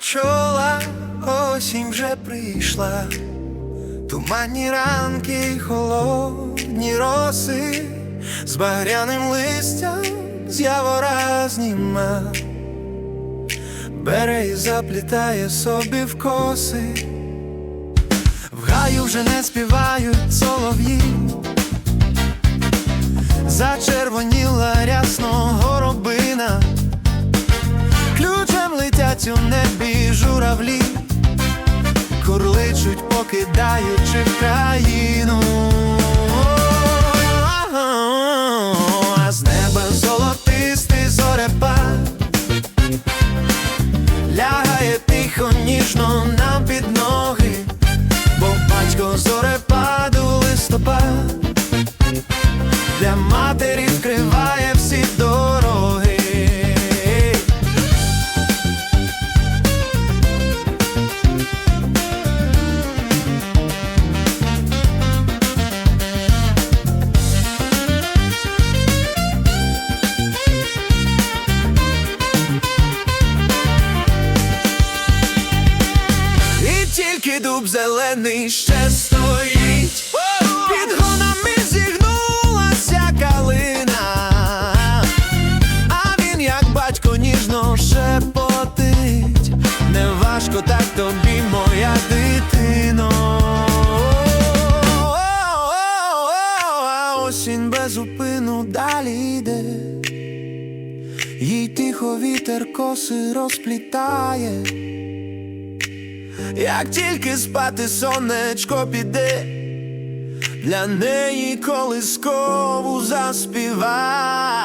чола, осінь вже прийшла, туманні ранки, холодні роси, з багряним листям з явора зніма, бере і заплітає собі в коси, в гаю вже не співають солов'ї. Летять у небі журавлі, курличуть, покидаючи країну. А з неба золотистий зорепад лягає тихо, ніжно нам під ноги, бо батько зорепаду листопад для матері вкриває І дуб зелений ще стоїть. Під гонами зігнулася калина, а він, як батько, ніжно шепотить. Не важко так тобі, моя дитино. А осінь без упину далі йде. Їй тихо вітер коси розплітає як тільки спати сонечко піде, для неї колискову заспіває.